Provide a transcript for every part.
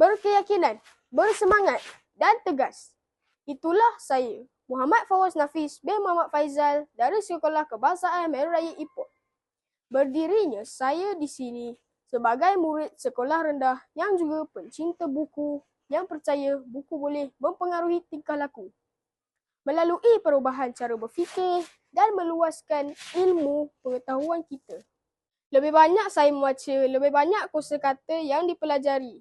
berkeyakinan, bersemangat dan tegas. Itulah saya, Muhammad Fawaz Nafis bin Muhammad Faizal dari Sekolah Kebangsaan Melayu Raya Ipoh. Berdirinya saya di sini sebagai murid sekolah rendah yang juga pencinta buku yang percaya buku boleh mempengaruhi tingkah laku. Melalui perubahan cara berfikir dan meluaskan ilmu pengetahuan kita. Lebih banyak saya membaca, lebih banyak kosa kata yang dipelajari.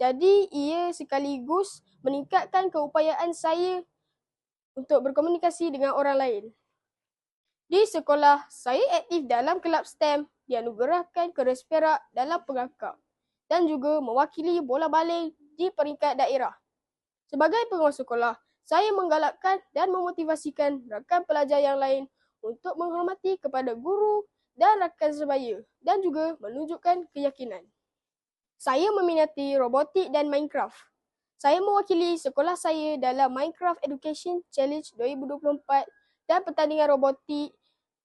Jadi ia sekaligus meningkatkan keupayaan saya untuk berkomunikasi dengan orang lain. Di sekolah, saya aktif dalam kelab STEM dianugerahkan keris perak dalam pengakap dan juga mewakili bola balik di peringkat daerah. Sebagai penguasa sekolah, saya menggalakkan dan memotivasikan rakan pelajar yang lain untuk menghormati kepada guru dan rakan sebaya dan juga menunjukkan keyakinan. Saya meminati robotik dan Minecraft. Saya mewakili sekolah saya dalam Minecraft Education Challenge 2024 dan pertandingan robotik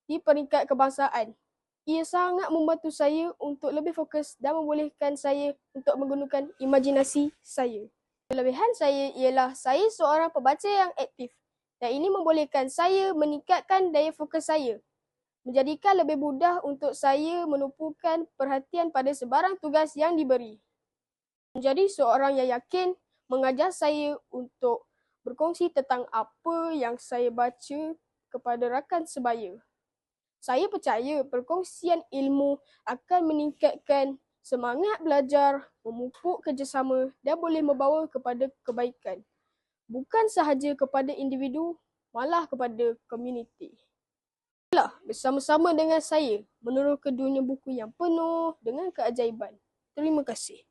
di peringkat kebangsaan. Ia sangat membantu saya untuk lebih fokus dan membolehkan saya untuk menggunakan imajinasi saya. Kelebihan saya ialah saya seorang pembaca yang aktif dan ini membolehkan saya meningkatkan daya fokus saya menjadikan lebih mudah untuk saya menumpukan perhatian pada sebarang tugas yang diberi. Menjadi seorang yang yakin mengajar saya untuk berkongsi tentang apa yang saya baca kepada rakan sebaya. Saya percaya perkongsian ilmu akan meningkatkan semangat belajar, memupuk kerjasama dan boleh membawa kepada kebaikan. Bukan sahaja kepada individu, malah kepada komuniti. Lah bersama-sama dengan saya menurut ke dunia buku yang penuh dengan keajaiban. Terima kasih.